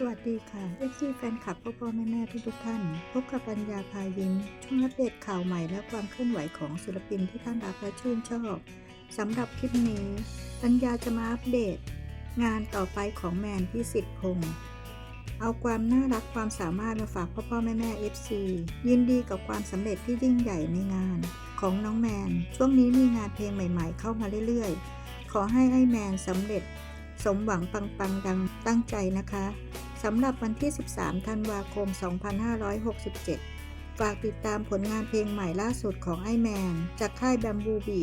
สวัสดีค่ะเอฟซีแฟนคลับพ่อพ่อแม่แม่ทุกทุกท่าน พบกับปัญญาพายิ้มช่วงอัปเดตข่าวใหม่และความเคลื่อนไหวของศิลปินที่ท่านรักและชื่นชอบสำหรับคลิปนี้ ปัญญาจะมาอัปเดต งานต่อไปของแมนพิสิทธิ์พงศ์เอาความน่ารักความสามารถมาฝากพ่อพ่อแม่แม่เอฟซียินดีกับความสำเร็จที่ยิ่งใหญ่ในงาน ของน้องแมน ช่วงนี้มีงานเพลงใหม่ ๆ เข้ามาเรื่อยๆ ขอให้ไอ้แมนสำเร็จสมหวังปังๆดังตั้งใจนะคะ สำหรับวันที่ 13 ธันวาคม 2567 ฝากติดตามผลงานเพลงใหม่ล่าสุดของไอแมนจากค่ายแบมบูบี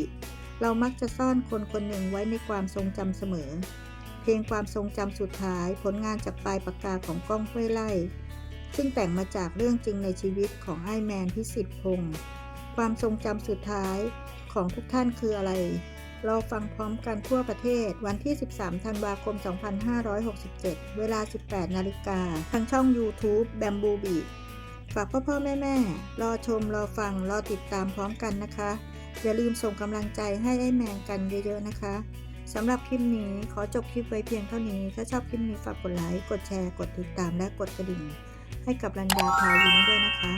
เรามักจะซ่อนคนคนหนึ่งไว้ในความทรงจำเสมอ เพลงความทรงจำสุดท้ายผลงานจากปลายปากกาของก้องห้วยไล่ ซึ่งแต่งมาจากเรื่องจริงในชีวิตของไอแมนพิสิทธิ์พงศ์ความทรงจำสุดท้ายของทุกท่านคืออะไร เราฟังพร้อมกันทั่วประเทศ วันที่ 13 ธันวาคม 2567 เวลา 18 นาฬิกา ทางช่อง YouTube Bamboo Beat ฝากพ่อพ่อแม่แม่รอชม รอฟัง รอติดตามพร้อมกันนะคะ อย่าลืมส่งกำลังใจให้ไอ้แมนกันเยอะๆนะคะสำหรับคลิปนี้ขอจบคลิปไว้เพียงเท่านี้ ถ้าชอบคลิปนี้ฝากกดไลค์ กดแชร์ กดติดตามและกดกระดิ่ง ให้กับรัญญาพายิ้มด้วยนะคะ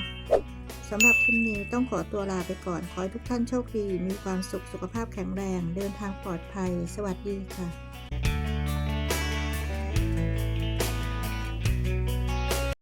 สำหรับคลิปนี้ต้องขอตัวลาไปก่อน ขอให้ทุกท่านโชคดี มีความสุข สุขภาพแข็งแรง เดินทางปลอดภัย สวัสดีค่ะ